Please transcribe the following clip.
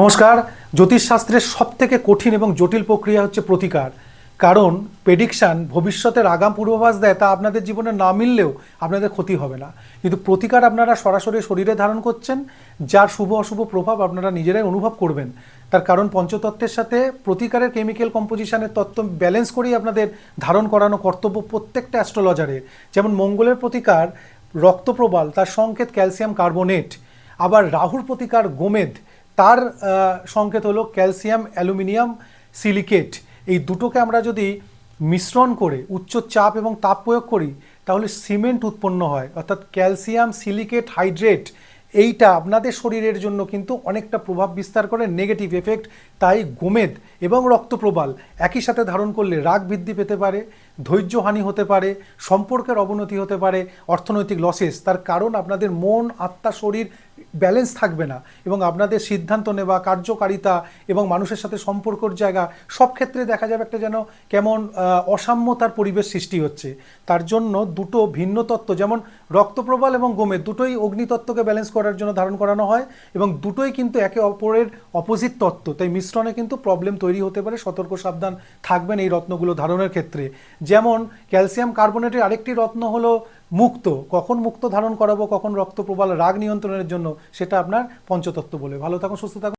নমস্কার। জ্যোতিষশাস্ত্রের সব থেকে কঠিন এবং জটিল প্রক্রিয়া হচ্ছে প্রতিকার। কারণ প্রেডিকশান ভবিষ্যতের আগাম পূর্বাভাস দেয়, তা আপনাদের জীবনে না মিললেও আপনাদের ক্ষতি হবে না। কিন্তু প্রতিকার আপনারা সরাসরি শরীরে ধারণ করছেন, যার শুভ অশুভ প্রভাব আপনারা নিজেরাই অনুভব করবেন। তার কারণ পঞ্চতত্ত্বের সাথে প্রতিকারের কেমিক্যাল কম্পোজিশনের তত্ত্ব ব্যালেন্স করেই আপনাদের ধারণ করানো কর্তব্য প্রত্যেকটা অ্যাস্ট্রোলজারের যেমন মঙ্গলের প্রতিকার রক্তপ্রবাল, তার সংকেত ক্যালসিয়াম কার্বোনেট আবার রাহুর প্রতিকার গোমেদ তার সংকেত হলো ক্যালসিয়াম, অ্যালুমিনিয়াম, সিলিকেট। এই দুটোকে আমরা যদি মিশ্রণ করে, উচ্চ চাপ এবং তাপ প্রয়োগ করি, তাহলে সিমেন্ট উৎপন্ন হয়। অর্থাৎ ক্যালসিয়াম, সিলিকেট, হাইড্রেট, এইটা আপনাদের শরীরের জন্য কিন্তু অনেকটা প্রভাব বিস্তার করে, নেগেটিভ এফেক্ট, তাই গোমেদ এবং রক্তপ্রবাল একই সাথে ধারণ করলে রাগ বৃদ্ধি পেতে পারে ধৈর্যহানি হতে পারে, সম্পর্কের অবনতি হতে পারে, অর্থনৈতিক লসেস তার কারণ আপনাদের মন, আত্মা, শরীর ব্যালেন্স থাকবে না এবং আপনাদের সিদ্ধান্ত নেওয়া, কার্যকারিতা এবং মানুষের সাথে সম্পর্কর জায়গা, সব ক্ষেত্রে দেখা যাবে একটা যেন কেমন অসাম্যতার পরিবেশ সৃষ্টি হচ্ছে। তার জন্য দুটো ভিন্ন তত্ত্ব, যেমন রক্তপ্রবাল এবং গোমেদ দুটোই অগ্নিতত্ত্বকে ব্যালেন্স করার জন্য ধারণ করানো হয় এবং দুটোই কিন্তু একে অপরের অপোজিট তত্ত্ব। তাই মিশ্রণে কিন্তু প্রবলেম তৈরি হতে পারে, সতর্ক সাবধান থাকবেন এই রত্নগুলো ধারণের ক্ষেত্রে। যেমন ক্যালসিয়াম কার্বোনেটের আরেকটি রত্ন হলো মুক্ত, কখন মুক্ত ধারণ করাবো, কখন রক্ত প্রবাল রাগ নিয়ন্ত্রণের জন্য, সেটা আপনার পঞ্চতত্ত্ব বলে। ভালো থাকুন, সুস্থ থাকুন।